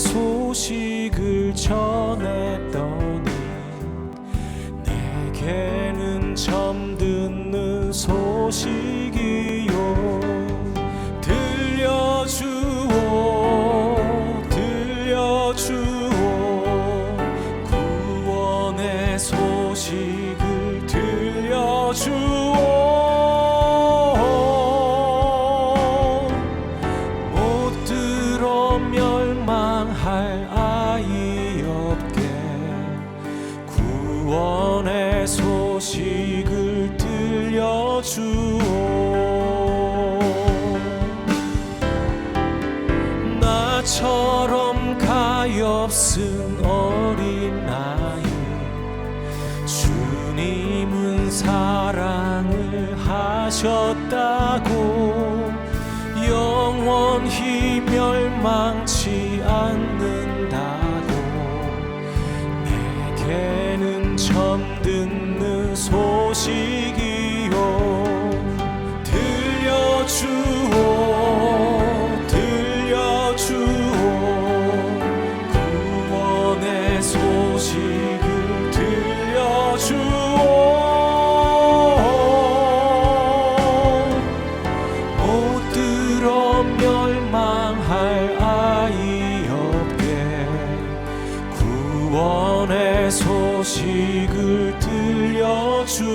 소식을 전했더니 내게는 처음 듣는 소식이요. 들려주오 들려주오. 구원의 소식을 들려주오 구원의 소식을 들려주오. 나처럼 가엾은 어린 아이 주님은 사랑을 하셨다고 영원히 멸망치 않는 처음 듣는 소식이요 소식을 들려주오